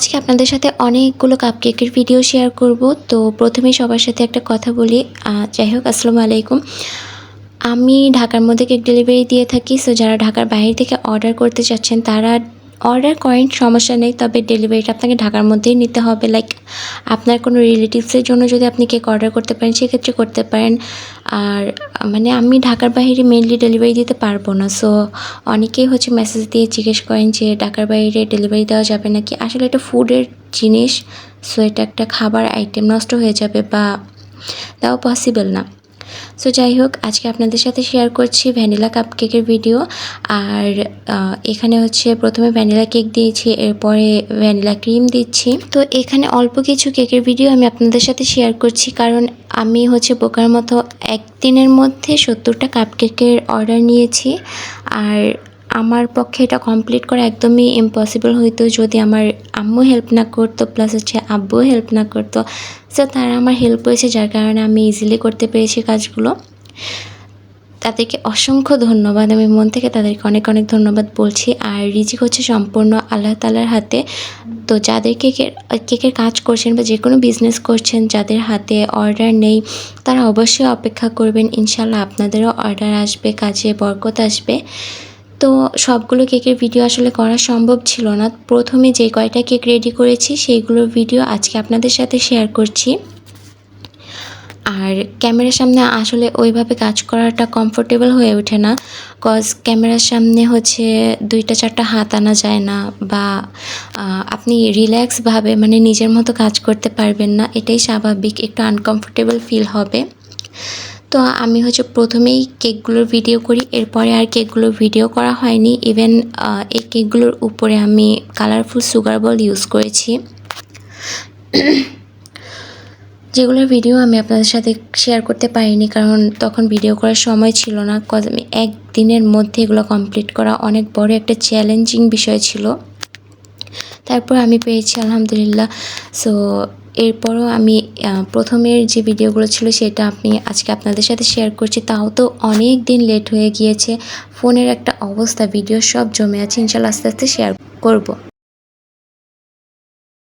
আজকে আপনাদের সাথে অনেকগুলো কাপকেকের ভিডিও শেয়ার করব। তো প্রথমেই সবার সাথে একটা কথা বলি। যাই হোক, আসসালামু আলাইকুম। আমি ঢাকার মধ্যে কেক ডেলিভারি দিয়ে থাকি। সো যারা ঢাকার বাইরে থেকে অর্ডার করতে চাচ্ছেন, তারা অর্ডার করেন, সমস্যা নেই, তবে ডেলিভারিটা আপনাকে ঢাকার মধ্যেই নিতে হবে। লাইক আপনার কোনো রিলেটিভসের জন্য যদি আপনি কেক অর্ডার করতে পারেন, সেক্ষেত্রে করতে পারেন। আর মানে আমি ঢাকার বাইরে মেনলি ডেলিভারি দিতে পারব না। সো অনেকেই হচ্ছে মেসেজ দিয়ে জিজ্ঞেস করেন যে, ঢাকার বাইরে ডেলিভারি দেওয়া যাবে নাকি? আসলে এটা ফুডের জিনিস সো এটা একটা খাবার আইটেম নষ্ট হয়ে যাবে বা দেওয়া পসিবল না। সো যাই হোক, আজকে আপনাদের সাথে শেয়ার করছি ভ্যানিলা কাপ কেকের ভিডিও আর এখানে হচ্ছে প্রথমে ভ্যানিলা কেক দিয়েছি, এরপরে ভ্যানিলা ক্রিম দিচ্ছি। তো এখানে অল্প কিছু কেকের ভিডিও আমি আপনাদের সাথে শেয়ার করছি। কারণ আমি হচ্ছে বোকার মতো একদিনের মধ্যে সত্তরটা কাপ কেকের অর্ডার নিয়েছি। আর আমার পক্ষে এটা কমপ্লিট করা একদমই ইম্পসিবল হইতো যদি আমার আম্মু হেল্প না করতো প্লাস হচ্ছে আব্বুও হেল্প না করতো সো তারা আমার হেল্প হয়েছে, যার কারণে আমি ইজিলি করতে পেরেছি কাজগুলো। তাদেরকে অসংখ্য ধন্যবাদ। আমি মন থেকে তাদেরকে অনেক অনেক ধন্যবাদ বলছি। আর রিজিক হচ্ছে সম্পূর্ণ আল্লাহ তালার হাতে। তো যাদের কেকের কেকের কাজ করছেন বা যে কোনো বিজনেস করছেন, যাদের হাতে অর্ডার নেই, তারা অবশ্যই অপেক্ষা করবেন। ইনশাল্লাহ আপনাদেরও অর্ডার আসবে, কাজে বরকত আসবে। তো সবগুলো কেকের ভিডিও আসলে করা সম্ভব ছিল না। প্রথমে যে কয়টা কেক রেডি করেছি, সেইগুলোর ভিডিও আজকে আপনাদের সাথে শেয়ার করছি। আর ক্যামেরার সামনে আসলে ওইভাবে কাজ করাটা কমফোর্টেবল হয়ে ওঠে না। কজ ক্যামেরার সামনে হচ্ছে দুইটা, চারটা হাত আনা যায় না বা আপনি রিল্যাক্সভাবে মানে নিজের মতো কাজ করতে পারবেন না। এটাই স্বাভাবিক, একটু আনকমফোর্টেবল ফিল হবে। তো আমি হচ্ছে প্রথমেই কেকগুলোর ভিডিও করি, এরপরে আর কেকগুলোর ভিডিও করা হয়নি। ইভেন এই কেকগুলোর উপরে আমি কালারফুল সুগার বল ইউজ করেছি। যেগুলোর ভিডিও আমি আপনাদের সাথে শেয়ার করতে পারিনি, কারণ তখন ভিডিও করার সময় ছিল না। কজ আমি একদিনের মধ্যে এগুলো কমপ্লিট করা অনেক বড় একটা চ্যালেঞ্জিং বিষয় ছিল। তারপর আমি পেয়েছি আলহামদুলিল্লাহ। সো এরপরও আমি প্রথমের যে ভিডিওগুলো ছিল সেটা আপনি, আজকে আপনাদের সাথে শেয়ার করছি। তাও তো অনেক দিন লেট হয়ে গিয়েছে। ফোনের একটা অবস্থা ভিডিও সব জমে আছে। ইনশাল্লাহ আস্তে আস্তে শেয়ার করব।